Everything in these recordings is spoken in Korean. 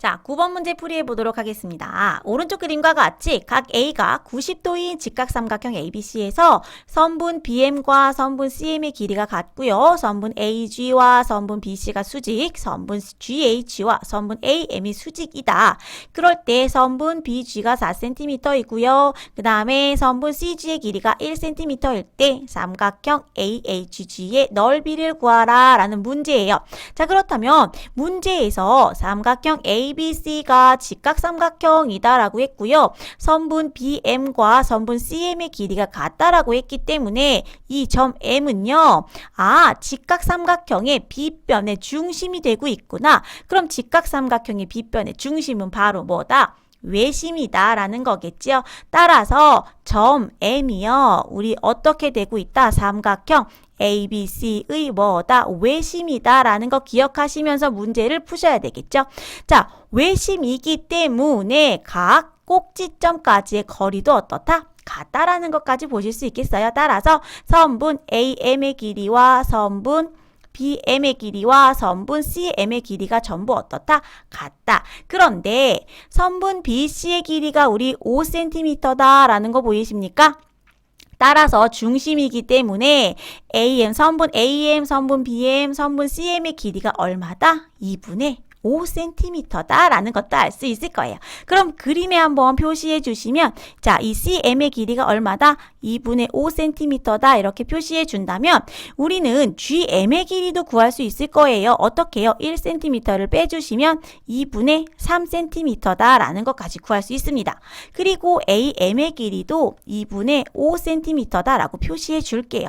자, 9번 문제 풀이해 보도록 하겠습니다. 오른쪽 그림과 같이 각 A가 90도인 직각삼각형 ABC에서 선분 BM과 선분 CM의 길이가 같고요. 선분 AG와 선분 BC가 수직, 선분 GH와 선분 AM이 수직이다. 그럴 때 선분 BG가 4cm이고요. 그 다음에 선분 CG의 길이가 1cm일 때 삼각형 AHG의 넓이를 구하라 라는 문제예요. 자, 그렇다면 문제에서 삼각형 ABC가 직각삼각형이다라고 했고요. 선분 BM과 선분 CM의 길이가 같다라고 했기 때문에 이 점 M은요. 아, 직각삼각형의 B변의 중심이 되고 있구나. 그럼 직각삼각형의 B변의 중심은 바로 뭐다? 외심이다라는 거겠죠. 따라서 점 M이요. 우리 어떻게 되고 있다? 삼각형 ABC의 뭐다? 외심이다라는 거 기억하시면서 문제를 푸셔야 되겠죠. 자, 외심이기 때문에 각 꼭지점까지의 거리도 어떻다? 같다라는 것까지 보실 수 있겠어요. 따라서 선분 AM의 길이와 선분 BM의 길이와 선분 CM의 길이가 전부 어떻다? 같다. 그런데 선분 BC의 길이가 우리 5cm다라는 거 보이십니까? 따라서 중심이기 때문에 AM, 선분 AM, 선분 BM, 선분 CM의 길이가 얼마다? 2분의 5cm다라는 것도 알 수 있을 거예요. 그럼 그림에 한번 표시해 주시면 자, 이 CM의 길이가 얼마다? 2분의 5cm다 이렇게 표시해 준다면 우리는 GM의 길이도 구할 수 있을 거예요. 어떻게요? 1cm를 빼주시면 2분의 3cm다라는 것까지 구할 수 있습니다. 그리고 AM의 길이도 2분의 5cm다라고 표시해 줄게요.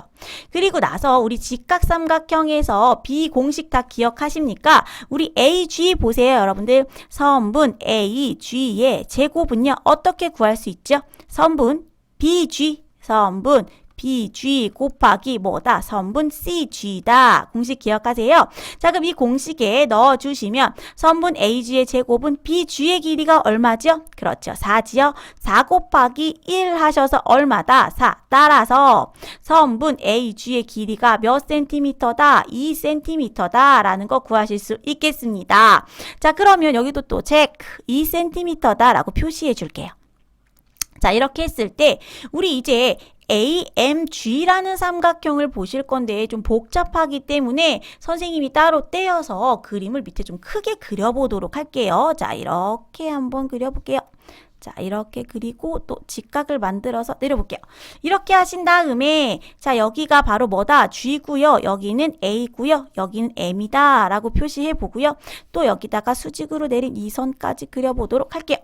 그리고 나서 우리 직각삼각형에서 비공식 다 기억하십니까? 우리 AG 보세요, 여러분들. 선분 AG의 제곱은요, 어떻게 구할 수 있죠? 선분 BG, 선분 BG 곱하기 뭐다? 선분 CG다. 공식 기억하세요. 자, 그럼 이 공식에 넣어주시면 선분 AG의 제곱은 BG의 길이가 얼마죠? 그렇죠. 4지요. 4 곱하기 1 하셔서 얼마다? 4. 따라서 선분 AG의 길이가 몇 센티미터다? 2센티미터다. 라는 거 구하실 수 있겠습니다. 자, 그러면 여기도 또 체크 2센티미터다. 라고 표시해 줄게요. 자, 이렇게 했을 때 우리 이제 AMG라는 삼각형을 보실 건데 좀 복잡하기 때문에 선생님이 따로 떼어서 그림을 밑에 좀 크게 그려보도록 할게요. 자, 이렇게 한번 그려볼게요. 자, 이렇게 그리고 또 직각을 만들어서 내려볼게요. 이렇게 하신 다음에 자, 여기가 바로 뭐다? G고요. 여기는 A고요. 여기는 M이다. 라고 표시해 보고요. 또 여기다가 수직으로 내린 이 선까지 그려보도록 할게요.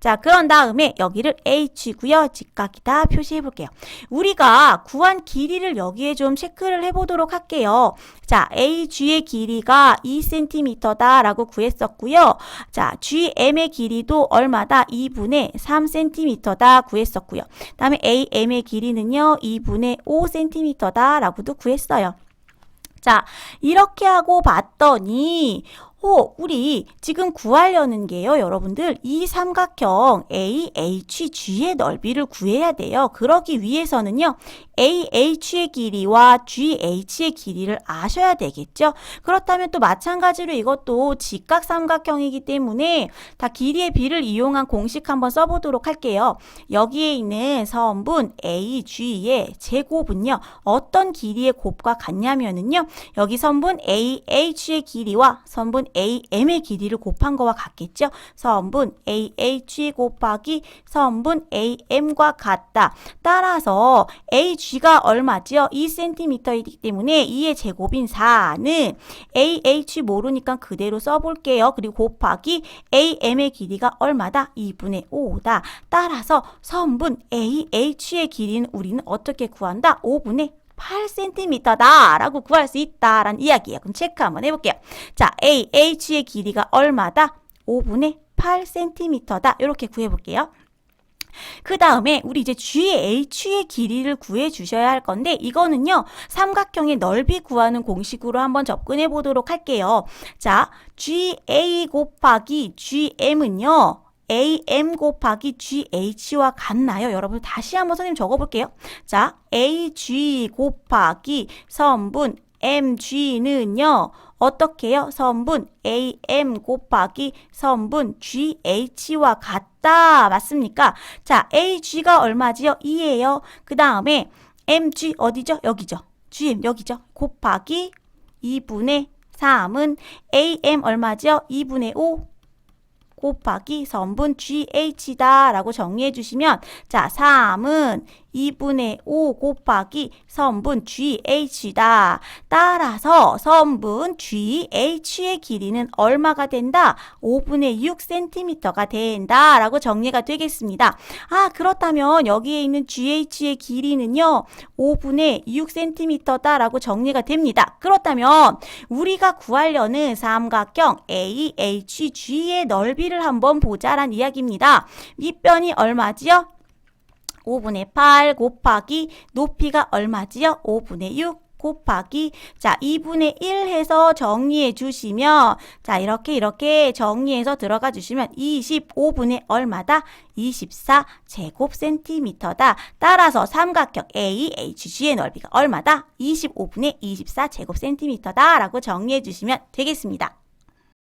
자, 그런 다음에 여기를 H고요. 직각이다 표시해 볼게요. 우리가 구한 길이를 여기에 좀 체크를 해 보도록 할게요. 자, AG의 길이가 2cm다 라고 구했었고요. 자, GM의 길이도 얼마다? 2분의 3cm다 구했었고요. 다음에 AM의 길이는요. 2분의 5cm다 라고도 구했어요. 자, 이렇게 하고 봤더니 어, 우리 지금 구하려는 게요, 여러분들. 이 삼각형 AHG의 넓이를 구해야 돼요. 그러기 위해서는요, AH의 길이와 GH의 길이를 아셔야 되겠죠? 그렇다면 또 마찬가지로 이것도 직각 삼각형이기 때문에 다 길이의 비를 이용한 공식 한번 써보도록 할게요. 여기에 있는 선분 AG의 제곱은요, 어떤 길이의 곱과 같냐면은요, 여기 선분 AH의 길이와 선분 AM의 길이를 곱한 거와 같겠죠? 선분 AH 곱하기 선분 AM과 같다. 따라서 AG가 얼마지요? 2cm이기 때문에 2의 제곱인 4는 AH 모르니까 그대로 써볼게요. 그리고 곱하기 AM의 길이가 얼마다? 2분의 5다. 따라서 선분 AH의 길이는 우리는 어떻게 구한다? 5분의 8cm다 라고 구할 수 있다라는 이야기예요. 그럼 체크 한번 해볼게요. 자, AH의 길이가 얼마다? 5분의 8cm다. 이렇게 구해볼게요. 그 다음에 우리 이제 GH의 길이를 구해 주셔야 할 건데 이거는요 삼각형의 넓이 구하는 공식으로 한번 접근해 보도록 할게요. 자 GA 곱하기 GM은요 AM 곱하기 GH와 같나요? 여러분 다시 한번 선생님 적어볼게요. 자, AG 곱하기 선분 AMG는요. 어떻게 해요? 선분 AM 곱하기 선분 GH와 같다. 맞습니까? 자, AG가 얼마지요? 2예요. 그 다음에 MG 어디죠? 여기죠. GM 여기죠. 곱하기 2분의 3은 AM 얼마죠? 2분의 5 곱하기 선분 GH다 라고 정리해 주시면 자 3은 2분의 5 곱하기 선분 GH다. 따라서 선분 GH의 길이는 얼마가 된다? 5분의 6cm가 된다. 라고 정리가 되겠습니다. 아, 그렇다면 여기에 있는 GH의 길이는요, 5분의 6cm다. 라고 정리가 됩니다. 그렇다면 우리가 구하려는 삼각형 AHG의 넓이 를 한번 보자란 이야기입니다. 밑변이 얼마지요? 5분의 8 곱하기 높이가 얼마지요? 5분의 6 곱하기 자 2분의 1 해서 정리해 주시면 자 이렇게 이렇게 정리해서 들어가 주시면 25분의 얼마다? 24 제곱 센티미터다. 따라서 삼각형 AHG의 넓이가 얼마다? 25분의 24 제곱 센티미터다 라고 정리해 주시면 되겠습니다.